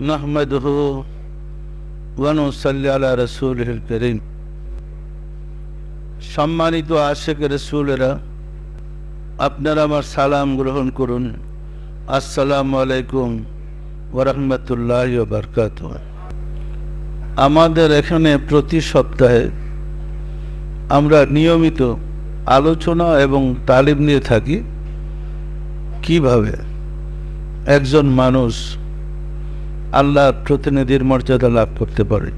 نحمده ونصلي على رسوله الكريم সম্মানিত আশেক রসুলেরা আপনারা আমার সালাম গ্রহণ করুন আসসালামু আলাইকুম ওরহমতুল্লাহ বরকাত আমাদের এখানে প্রতি সপ্তাহে আমরা নিয়মিত আলোচনা এবং তালিম নিয়ে থাকি কিভাবে একজন মানুষ আল্লাহর প্রতিনিধির মর্যাদা লাভ করতে পারে।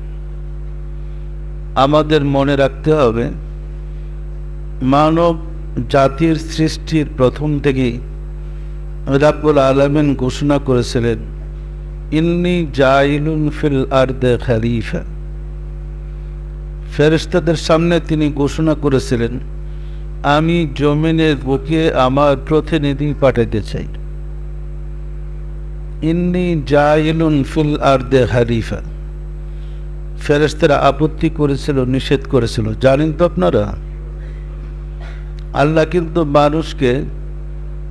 আমাদের মনে রাখতে হবে, মানব জাতির সৃষ্টির প্রথম থেকেই রাব্বুল আলমিন ঘোষণা করেছিলেন, ইন্নি জাইলুন ফিল আর্দে খালিফা। ফেরেশতাদের সামনে তিনি ঘোষণা করেছিলেন, আমি জমিনের বুকে আমার প্রতিনিধি পাঠাতে চাই। ইন্নি জাইলুন ফিল আর্দে হারিফা। ফেরেশতারা আপত্তি করেছিল, নিষেধ করেছিল। জানেন তো আপনারা? আল্লাহ কিন্তু মানুষকে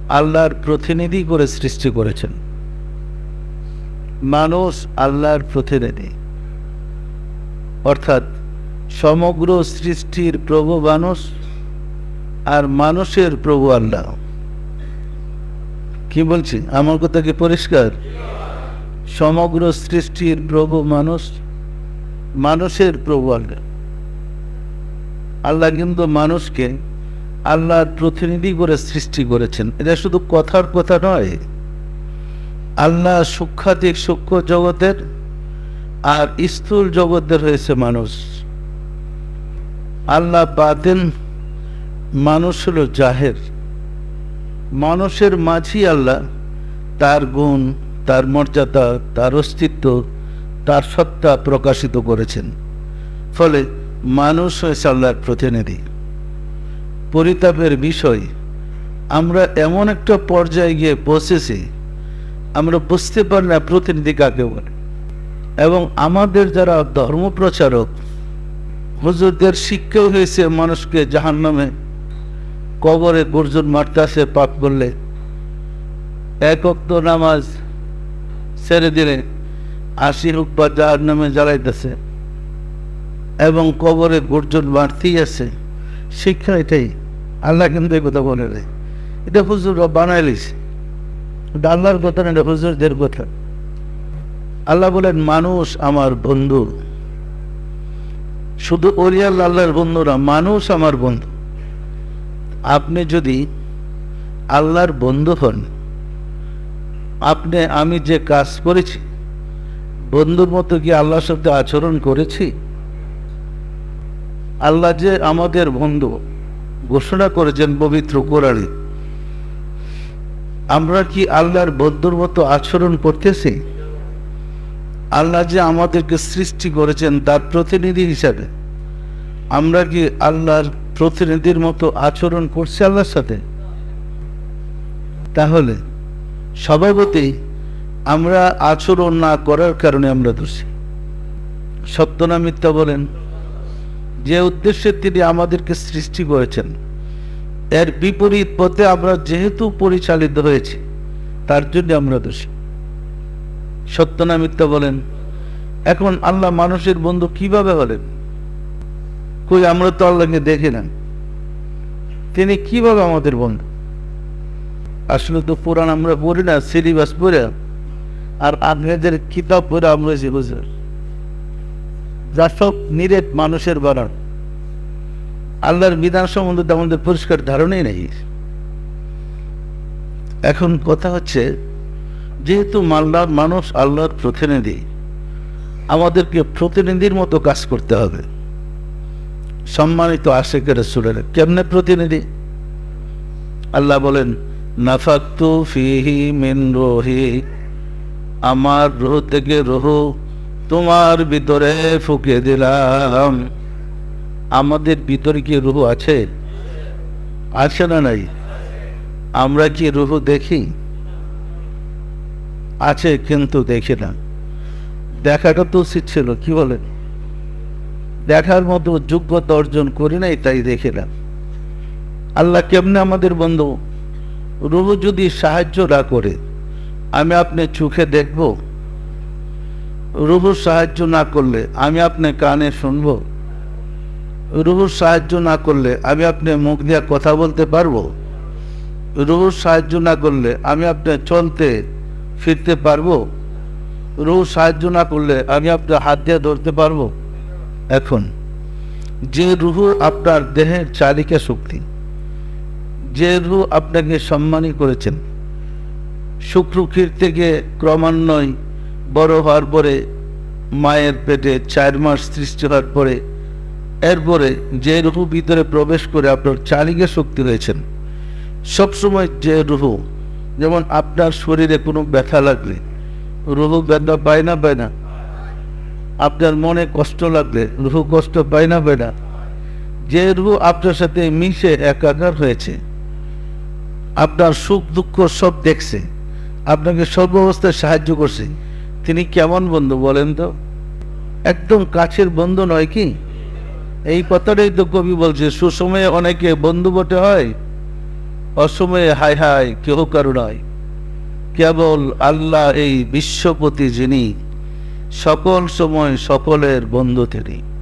আল্লাহর প্রতিনিধি করে সৃষ্টি করেছেন। মানুষ আল্লাহর প্রতিনিধি। অর্থাৎ সমগ্র সৃষ্টির প্রভু মানুষ আর মানুষের প্রভু আল্লাহ। কি বলছি? আমার কথা কি পরিষ্কার? সমগ্র সৃষ্টির প্রভু মানুষ, মানুষের প্রভু আল্লাহ। আল্লাহ কিন্তু মানুষকে আল্লাহর প্রতিনিধি করে সৃষ্টি করেছেন। এটা শুধু কথার কথা নয়। আল্লাহ সূক্ষাধিক সূক্ষ্ম জগতের আর স্থূল জগতের হয়েছে মানুষ। আল্লাহ বাদেন মানুষ হলো জাহের। মানুষের মাঝি আল্লাহ, তার গুণ, তার মর্যাদা, তার অস্তিত্ব, তার সত্তা প্রকাশিত করেছেন। ফলে মানুষ হয়েছে আল্লাহর প্রতিনিধি। পরিতাপের বিষয়, আমরা এমন একটা পর্যায়ে গিয়ে পৌঁছেছি, আমরা বুঝতে পারি না প্রতিনিধি কাকে বলে। এবং আমাদের যারা ধর্মপ্রচারক, হুজুরদের শিক্ষাও হয়েছে মানুষকে জাহান নামে কবরে গর্জন মারতে আসে, পাপ করলে। এক অক্ত নামাজ ছেড়ে দিলে আশি হোক বা যার নামে জ্বালাইতেছে। এবং কবরে গর্জন মারতেই আছে শিক্ষা এটাই। আল্লাহ কিন্তু এই কথা বলে দেয় এটা হুজুর বানাইলিস এটা আল্লাহর কথা না হুজুরদের কথা। আল্লাহ বলেন, মানুষ আমার বন্ধু। শুধু ওরিয়াল আল্লাহর বন্ধুরা মানুষ আমার বন্ধু। আপনি যদি আল্লাহর বন্ধু হন, আপনি, আমি যে কাজ করেছি, বন্ধুর মতো কি আল্লাহর সাথে আচরণ করেছি? আল্লাহ যে আমাদের বন্ধু ঘোষণা করেছেন পবিত্র কোরআনে, আমরা কি আল্লাহর বন্ধুর মতো আচরণ করতেছি? আল্লাহ যে আমাদেরকে সৃষ্টি করেছেন তার প্রতিনিধি হিসাবে, আমরা কি আল্লাহর প্রতিনিধির মতো আচরণ করছি আল্লাহর সাথে। তাহলে স্বভাবতেই আমরা আচরণ না করার কারণে আমরা দোষী। সত্য না মিথ্যা বলেন? যে উদ্দেশ্যে তিনি আমাদেরকে সৃষ্টি করেছেন, এর বিপরীত পথে আমরা যেহেতু পরিচালিত হয়েছি, তার জন্য আমরা দোষী। সত্য না মিথ্যা বলেন? এখন আল্লাহ মানুষের বন্ধু কীভাবে হলেন? কই আমরা তো আল্লাহকে দেখি না তিনি কীভাবে আমাদের বন্ধু? আসলে তো পুরাণ আমরা পড়ি না, সিলেবাস পড়ে। আর আগ্নেদের কিতাব পড়ে আমরা যে যা সব নিরেট মানুষের বানান আল্লাহর বিধান সম্বন্ধে আমাদের পরিষ্কার ধারণাই নেই। এখন কথা হচ্ছে, যেহেতু মাল্লার মানুষ আল্লাহর প্রতিনিধি, আমাদেরকে প্রতিনিধির মতো কাজ করতে হবে। সম্মানিত আশেকের সুরের কেমনে প্রতিনিধি? আল্লাহ বলেন, নাফাক্তু ফিহি মিন রোহি, আমার রোহ থেকে রোহ তোমার ভিতরে ফুকে দিলাম। আমাদের ভিতরে কি রুহ আছে? আছে না নাই? আমরা কি রুহ দেখি? আছে কিন্তু দেখি না। দেখাটা তো উচিত ছিল, কি বলেন? দেখার মতো যোগ্যতা অর্জন করি নাই, তাই দেখিলাম আল্লাহ কেমনে আমাদের বন্ধু রুহ যদি সাহায্য না করে, আমি আপনি চোখে দেখব, রুহুর সাহায্য না করলে আমি আপনি কানে শুনব, রুহুর সাহায্য না করলে আমি আপনি মুখ দিয়ে কথা বলতে পারব, রুহুর সাহায্য না করলে আমি আপনি চলতে ফিরতে পারব রুহ সাহায্য না করলে আমি আপনার হাত দিয়ে ধরতে পারব। এখন, যে রুহ আপনার দেহের চালিকা শক্তি, যে রুহ আপনাকে সম্মানী করেছেন শুক্রক্ষীর থেকে ক্রমান্বয়ে বড় হওয়ার পরে, মায়ের পেটে চার মাস সৃষ্টি হওয়ার পরে, এরপরে যে রুহু ভিতরে প্রবেশ করে আপনার চালিকা শক্তি হয়েছেন, সবসময় যে রুহু, যেমন আপনার শরীরে কোনো ব্যথা লাগলে, রুহু ব্যথা পায় না পায় না আপনার মনে কষ্ট লাগলে রুহু কষ্ট পায় না পায় না। যে রুহু আপনার সাথে মিশে একাকার হয়েছে, আপনার সুখ দুঃখ সব দেখছে, আপনাকে সর্বাবস্থায় সাহায্য করছে। তিনি কেমন বন্ধু বলেন তো? একদম কাছের বন্ধু নয় কি? এই কথাটাই তো কবি বলছে, সুসময়ে অনেকে বন্ধু বটে হয়, অসময়ে হায় হায় কেহ কারও নয়। কেবল আল্লাহ এই বিশ্বপতি যিনি সকল সময় সকলের বন্ধু তিনি।